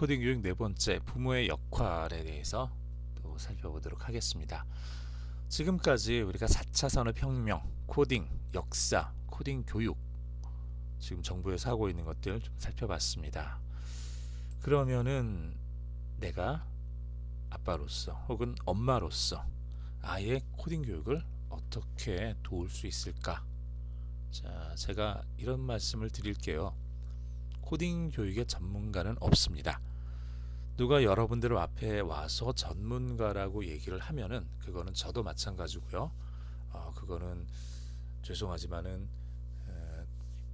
코딩 교육 네 번째 부모의 역할에 대해서 또 살펴보도록 하겠습니다. 지금까지 우리가 4차 산업혁명, 코딩, 역사, 코딩 교육 지금 정부에서 하고 있는 것들 좀 살펴봤습니다. 그러면은 내가 아빠로서 혹은 엄마로서 아이의 코딩 교육을 어떻게 도울 수 있을까? 자, 제가 이런 말씀을 드릴게요. 코딩 교육의 전문가는 없습니다. 누가 여러분들 앞에 와서 전문가라고 얘기를 하면은 그거는 저도 마찬가지고요. 어, 그거는 죄송하지만은 에,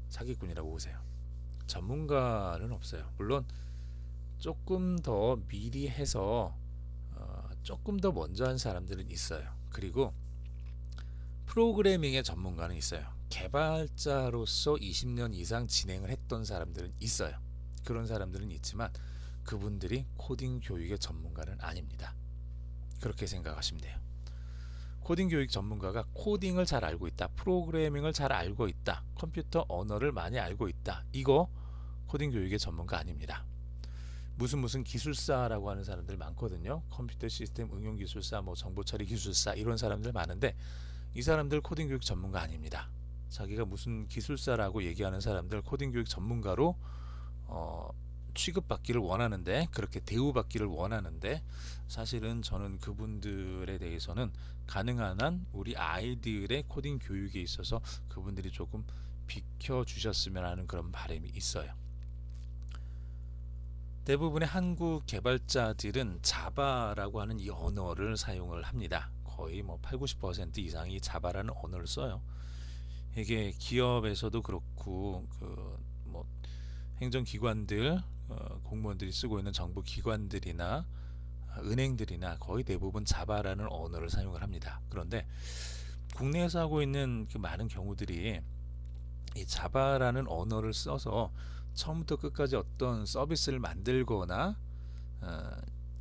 사기꾼이라고 보세요. 전문가는 없어요. 물론 조금 더 미리 해서 어, 조금 더 먼저 한 사람들은 있어요. 그리고 프로그래밍의 전문가는 있어요. 개발자로서 20년 이상 진행을 했던 사람들은 있어요. 그런 사람들은 있지만 그분들이 코딩 교육의 전문가는 아닙니다. 그렇게 생각하시면 돼요. 코딩 교육 전문가가 코딩을 잘 알고 있다, 프로그래밍을 잘 알고 있다, 컴퓨터 언어를 많이 알고 있다. 이거 코딩 교육의 전문가 아닙니다. 무슨 무슨 기술사라고 하는 사람들 많거든요. 컴퓨터 시스템 응용 기술사, 뭐 정보 처리 기술사 이런 사람들 많은데 이 사람들 코딩 교육 전문가 아닙니다. 자기가 무슨 기술사라고 얘기하는 사람들 코딩 교육 전문가로 어, 취급받기를 원하는데 그렇게 대우받기를 원하는데 사실은 저는 그분들에 대해서는 가능한 한 우리 아이들의 코딩 교육에 있어서 그분들이 조금 비켜 주셨으면 하는 그런 바람이 있어요. 대부분의 한국 개발자들은 자바라고 하는 이 언어를 사용을 합니다. 거의 뭐 8, 90% 이상이 자바라는 언어를 써요. 이게 기업에서도 그렇고 그 뭐 행정기관들 어, 공무원들이 쓰고 있는 정부 기관들이나 은행들이나 거의 대부분 자바라는 언어를 사용을 합니다. 그런데 국내에서 하고 있는 그 많은 경우들이 이 자바라는 언어를 써서 처음부터 끝까지 어떤 서비스를 만들거나 어,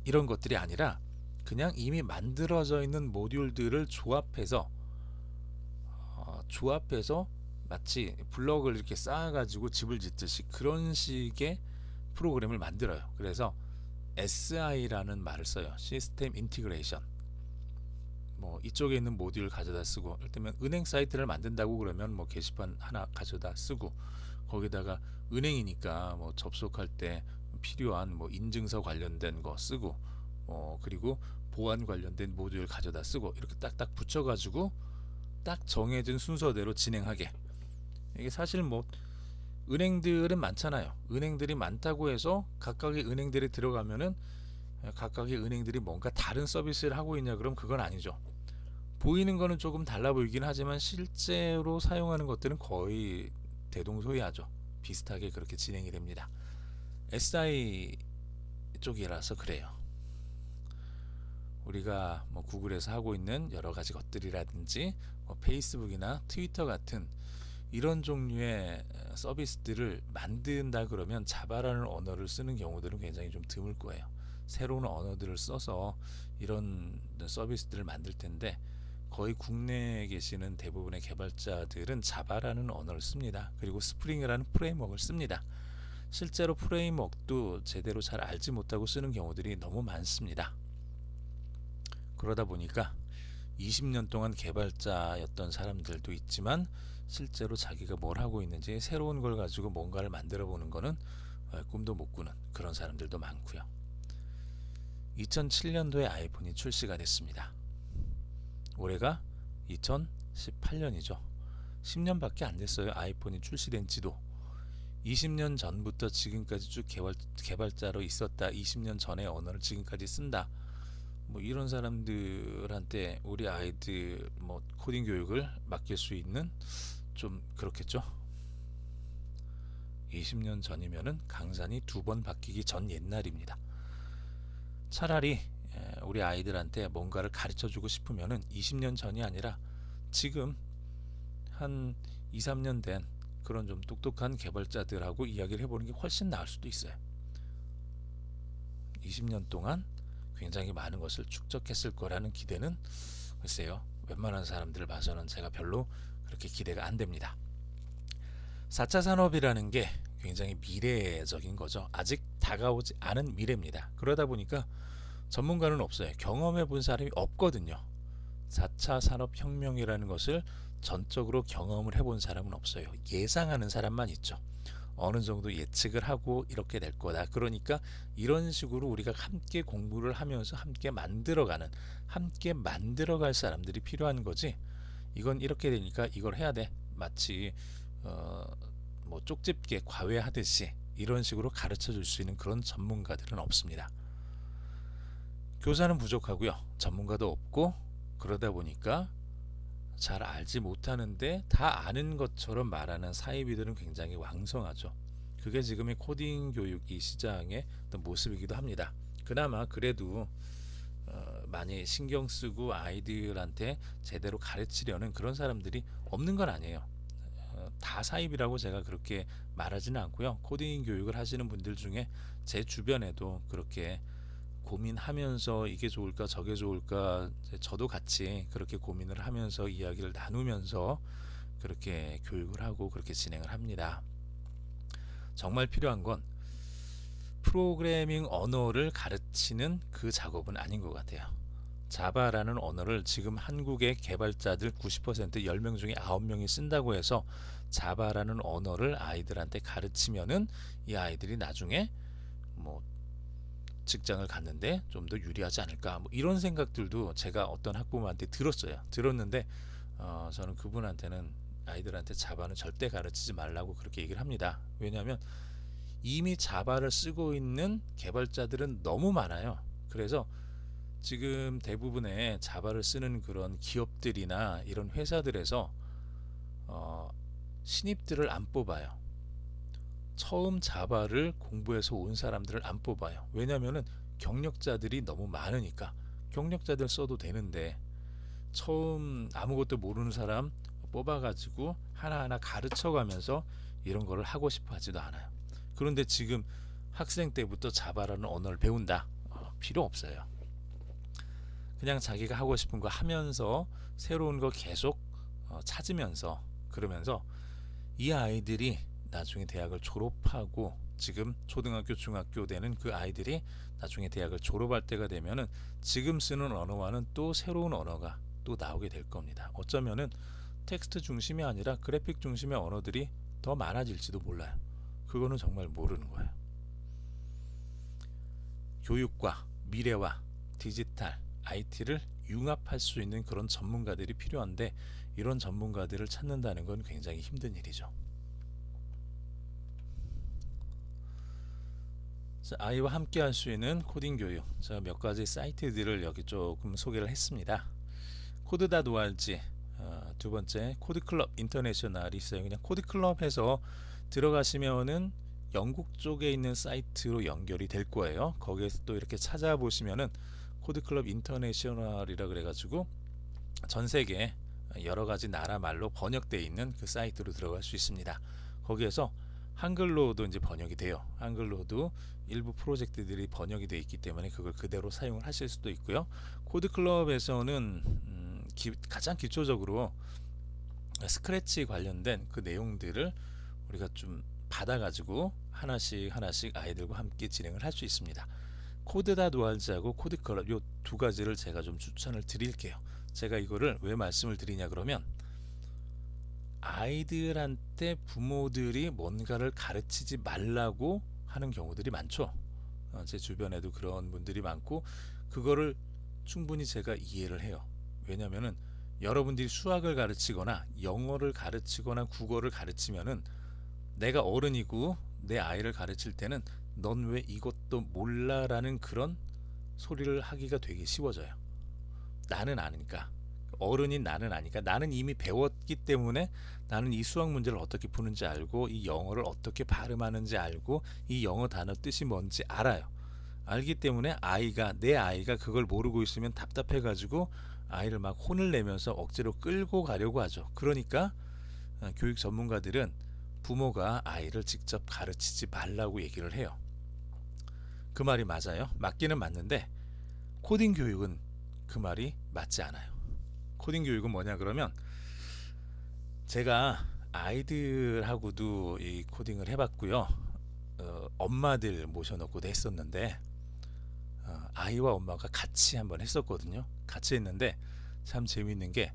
이런 것들이 아니라 그냥 이미 만들어져 있는 모듈들을 조합해서 어, 조합해서 마치 블럭을 이렇게 쌓아가지고 집을 짓듯이 그런 식의 프로그램을 만들어요. 그래서 SI라는 말을 써요. 시스템 인티그레이션. 뭐 이쪽에 있는 모듈 가져다 쓰고, 들면 은행 사이트를 만든다고 그러면 뭐 게시판 하나 가져다 쓰고, 거기다가 은행이니까 뭐 접속할 때 필요한 뭐 인증서 관련된 거 쓰고, 어 그리고 보안 관련된 모듈 가져다 쓰고 이렇게 딱딱 붙여 가지고 딱 정해진 순서대로 진행하게. 이게 사실 뭐 은행들은 많잖아요. 은행들이 많다고 해서 각각의 은행들이 들어가면은 각각의 은행들이 뭔가 다른 서비스를 하고 있냐 그럼 그건 아니죠. 보이는 거는 조금 달라 보이긴 하지만 실제로 사용하는 것들은 거의 대동소이하죠. 비슷하게 그렇게 진행이 됩니다. SI 쪽이라서 그래요. 우리가 뭐 구글에서 하고 있는 여러 가지 것들이라든지 뭐 페이스북이나 트위터 같은 이런 종류의 서비스들을 만든다 그러면 자바라는 언어를 쓰는 경우들은 굉장히 좀 드물 거예요. 새로운 언어들을 써서 이런 서비스들을 만들 텐데 거의 국내에 계시는 대부분의 개발자들은 자바라는 언어를 씁니다. 그리고 스프링이라는 프레임워크를 씁니다. 실제로 프레임워크도 제대로 잘 알지 못하고 쓰는 경우들이 너무 많습니다. 그러다 보니까 20년 동안 개발자였던 사람들도 있지만 실제로 자기가 뭘 하고 있는지 새로운 걸 가지고 뭔가를 만들어 보는 거는 꿈도 못 꾸는 그런 사람들도 많고요. 2007년도에 아이폰이 출시가 됐습니다. 올해가 2018년이죠. 10년밖에 안 됐어요. 아이폰이 출시된 지도. 20년 전부터 지금까지 쭉 개발, 개발자로 있었다. 20년 전의 언어를 지금까지 쓴다. 뭐 이런 사람들한테 우리 아이들 뭐 코딩 교육을 맡길 수 있는 좀 그렇겠죠. 20년 전이면은 강산이 두 번 바뀌기 전 옛날입니다. 차라리 우리 아이들한테 뭔가를 가르쳐 주고 싶으면은 20년 전이 아니라 지금 한 2, 3년 된 그런 좀 똑똑한 개발자들하고 이야기를 해보는 게 훨씬 나을 수도 있어요. 20년 동안 굉장히 많은 것을 축적했을 거라는 기대는 글쎄요. 웬만한 사람들을 봐서는 제가 별로 그렇게 기대가 안 됩니다. 4차 산업이라는 게 굉장히 미래적인 거죠. 아직 다가오지 않은 미래입니다. 그러다 보니까 전문가는 없어요. 경험해 본 사람이 없거든요. 4차 산업혁명이라는 것을 전적으로 경험을 해본 사람은 없어요. 예상하는 사람만 있죠. 어느 정도 예측을 하고 이렇게 될 거다. 그러니까 이런 식으로 우리가 함께 공부를 하면서 함께 만들어가는, 함께 만들어갈 사람들이 필요한 거지. 이건 이렇게 되니까 이걸 해야 돼. 마치 어, 뭐 쪽집게 과외하듯이 이런 식으로 가르쳐 줄 수 있는 그런 전문가들은 없습니다. 교사는 부족하고요. 전문가도 없고 그러다 보니까 잘 알지 못하는데 다 아는 것처럼 말하는 사이비들은 굉장히 왕성하죠. 그게 지금의 코딩 교육 이 시장의 어떤 모습이기도 합니다. 그나마 그래도 어, 많이 신경 쓰고 아이들한테 제대로 가르치려는 그런 사람들이 없는 건 아니에요. 어, 다 사입이라고 제가 그렇게 말하지는 않고요. 코딩 교육을 하시는 분들 중에 제 주변에도 그렇게 고민하면서 이게 좋을까 저게 좋을까 저도 같이 그렇게 고민을 하면서 이야기를 나누면서 그렇게 교육을 하고 그렇게 진행을 합니다. 정말 필요한 건 프로그래밍 언어를 가르치는 그 작업은 아닌 것 같아요. 자바라는 언어를 지금 한국의 개발자들 90% 10명 중에 9명이 쓴다고 해서 자바라는 언어를 아이들한테 가르치면은 이 아이들이 나중에 뭐 직장을 갔는데 좀 더 유리하지 않을까 뭐 이런 생각들도 제가 어떤 학부모한테 들었어요. 들었는데 어, 저는 그분한테는 아이들한테 자바는 절대 가르치지 말라고 그렇게 얘기를 합니다. 왜냐하면 이미 자바를 쓰고 있는 개발자들은 너무 많아요. 그래서 지금 대부분의 자바를 쓰는 그런 기업들이나 이런 회사들에서 어, 신입들을 안 뽑아요. 처음 자바를 공부해서 온 사람들을 안 뽑아요. 왜냐면은 경력자들이 너무 많으니까 경력자들 써도 되는데 처음 아무것도 모르는 사람 뽑아가지고 하나하나 가르쳐가면서 이런 거를 하고 싶어 하지도 않아요. 그런데 지금 학생 때부터 자바라는 언어를 배운다. 어, 필요 없어요. 그냥 자기가 하고 싶은 거 하면서 새로운 거 계속 어, 찾으면서 그러면서 이 아이들이 나중에 대학을 졸업하고 지금 초등학교 중학교 되는 그 아이들이 나중에 대학을 졸업할 때가 되면은 지금 쓰는 언어와는 또 새로운 언어가 또 나오게 될 겁니다. 어쩌면은 텍스트 중심이 아니라 그래픽 중심의 언어들이 더 많아질지도 몰라요. 그거는 정말 모르는 거예요. 교육과 미래와 디지털, IT를 융합할 수 있는 그런 전문가들이 필요한데 이런 전문가들을 찾는다는 건 굉장히 힘든 일이죠. 자, 아이와 함께 할 수 있는 코딩 교육. 제가 몇 가지 사이트들을 여기 조금 소개를 했습니다. 코드닷.org 어, 두 번째 코드클럽 인터내셔널이 있어요. 그냥 코드클럽에서 들어가시면은 영국 쪽에 있는 사이트로 연결이 될 거예요. 거기에서 또 이렇게 찾아보시면은 코드클럽 인터내셔널이라 그래가지고 전 세계 여러 가지 나라 말로 번역되어 있는 그 사이트로 들어갈 수 있습니다. 거기에서 한글로도 이제 번역이 돼요. 한글로도 일부 프로젝트들이 번역이 되어 있기 때문에 그걸 그대로 사용을 하실 수도 있고요. 코드 클럽에서는 음, 기, 가장 기초적으로 스크래치 관련된 그 내용들을 우리가 좀 받아가지고 하나씩 하나씩 아이들과 함께 진행을 할 수 있습니다. 코드다 노알즈하고 코드 클럽 요 두 가지를 제가 좀 추천을 드릴게요. 제가 이거를 왜 말씀을 드리냐 그러면 아이들한테 부모들이 뭔가를 가르치지 말라고 하는 경우들이 많죠. 어, 제 주변에도 그런 분들이 많고 그거를 충분히 제가 이해를 해요. 왜냐면은 여러분들이 수학을 가르치거나 영어를 가르치거나 국어를 가르치면은 내가 어른이고 내 아이를 가르칠 때는 넌 왜 이것도 몰라라는 그런 소리를 하기가 되게 쉬워져요. 나는 아니까. 어른인 나는 아니까 나는 이미 배웠기 때문에 나는 이 수학 문제를 어떻게 푸는지 알고 이 영어를 어떻게 발음하는지 알고 이 영어 단어 뜻이 뭔지 알아요. 알기 때문에 아이가 내 아이가 그걸 모르고 있으면 답답해 가지고 아이를 막 혼을 내면서 억지로 끌고 가려고 하죠. 그러니까 어, 교육 전문가들은 부모가 아이를 직접 가르치지 말라고 얘기를 해요. 그 말이 맞아요. 맞기는 맞는데 코딩 교육은 그 말이 맞지 않아요. 코딩 교육은 뭐냐 그러면 제가 아이들하고도 이 코딩을 해봤고요. 어, 엄마들 모셔놓고도 했었는데 어, 아이와 엄마가 같이 한번 했었거든요. 같이 했는데 참 재밌는 게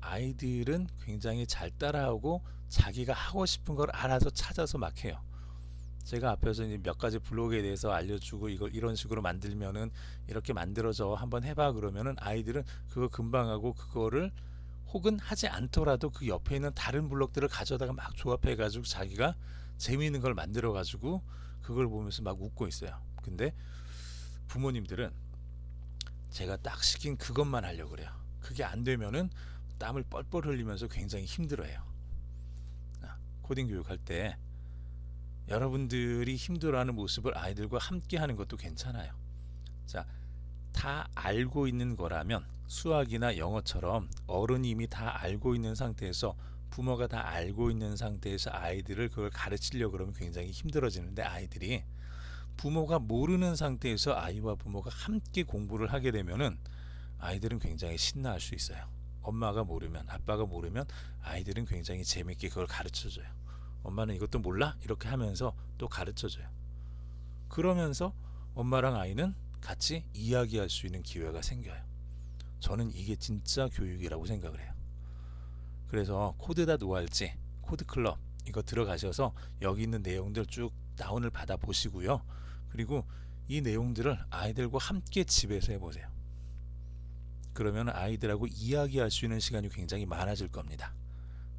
아이들은 굉장히 잘 따라하고 자기가 하고 싶은 걸 알아서 찾아서 막 해요. 제가 앞에서 이제 몇 가지 블록에 대해서 알려주고 이걸 이런 식으로 만들면은 이렇게 만들어져 한번 해봐 그러면은 아이들은 그거 금방 하고 그거를 혹은 하지 않더라도 그 옆에 있는 다른 블록들을 가져다가 막 조합해 가지고 자기가 재미있는 걸 만들어 가지고 그걸 보면서 막 웃고 있어요. 근데 부모님들은 제가 딱 시킨 그것만 하려고 그래요. 그게 안 되면은 땀을 뻘뻘 흘리면서 굉장히 힘들어해요. 아, 코딩 교육할 때 여러분들이 힘들어하는 모습을 아이들과 함께 하는 것도 괜찮아요. 자, 다 알고 있는 거라면 수학이나 영어처럼 어른이 이미 다 알고 있는 상태에서 부모가 다 알고 있는 상태에서 아이들을 그걸 가르치려고 그러면 굉장히 힘들어지는데 아이들이 부모가 모르는 상태에서 아이와 부모가 함께 공부를 하게 되면은 아이들은 굉장히 신나할 수 있어요. 엄마가 모르면 아빠가 모르면 아이들은 굉장히 재밌게 그걸 가르쳐 줘요. 엄마는 이것도 몰라? 이렇게 하면서 또 가르쳐 줘요. 그러면서 엄마랑 아이는 같이 이야기할 수 있는 기회가 생겨요. 저는 이게 진짜 교육이라고 생각을 해요. 그래서 코드다 노할지 코드 클럽 이거 들어가셔서 여기 있는 내용들 쭉 다운을 받아 보시고요. 그리고 이 내용들을 아이들과 함께 집에서 해보세요. 그러면 아이들하고 이야기할 수 있는 시간이 굉장히 많아질 겁니다.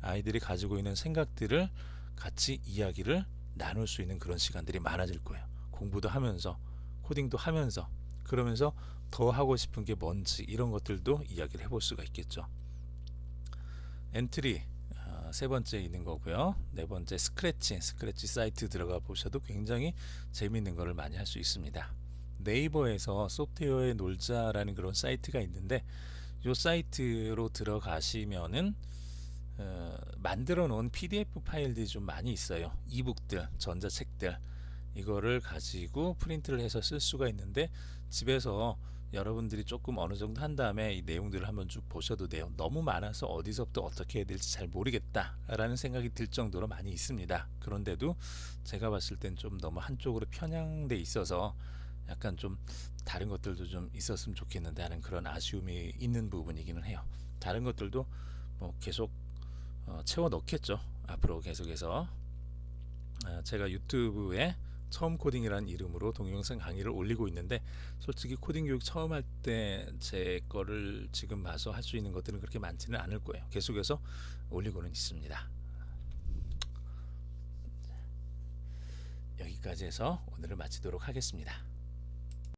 아이들이 가지고 있는 생각들을 같이 이야기를 나눌 수 있는 그런 시간들이 많아질 거예요. 공부도 하면서 코딩도 하면서 그러면서 더 하고 싶은 게 뭔지 이런 것들도 이야기를 해볼 수가 있겠죠. 엔트리 어, 세 번째 있는 거고요. 네 번째 스크래치 스크래치 사이트 들어가 보셔도 굉장히 재미있는 거를 많이 할 수 있습니다. 네이버에서 소프트웨어에 놀자라는 그런 사이트가 있는데 이 사이트로 들어가시면은 어, 만들어 놓은 PDF 파일들이 좀 많이 있어요. 이북들, 전자책들 이거를 가지고 프린트를 해서 쓸 수가 있는데 집에서 여러분들이 조금 어느 정도 한 다음에 이 내용들을 한번 쭉 보셔도 돼요. 너무 많아서 어디서부터 어떻게 해야 될지 잘 모르겠다라는 생각이 들 정도로 많이 있습니다. 그런데도 제가 봤을 땐 좀 너무 한쪽으로 편향돼 있어서 약간 좀 다른 것들도 좀 있었으면 좋겠는데 하는 그런 아쉬움이 있는 부분이기는 해요. 다른 것들도 뭐 계속 어, 채워 넣겠죠. 앞으로 계속해서 아, 제가 유튜브에 처음 코딩이라는 이름으로 동영상 강의를 올리고 있는데 솔직히 코딩 교육 처음 할 때 제 거를 지금 봐서 할 수 있는 것들은 그렇게 많지는 않을 거예요. 계속해서 올리고는 있습니다. 여기까지 해서 오늘을 마치도록 하겠습니다.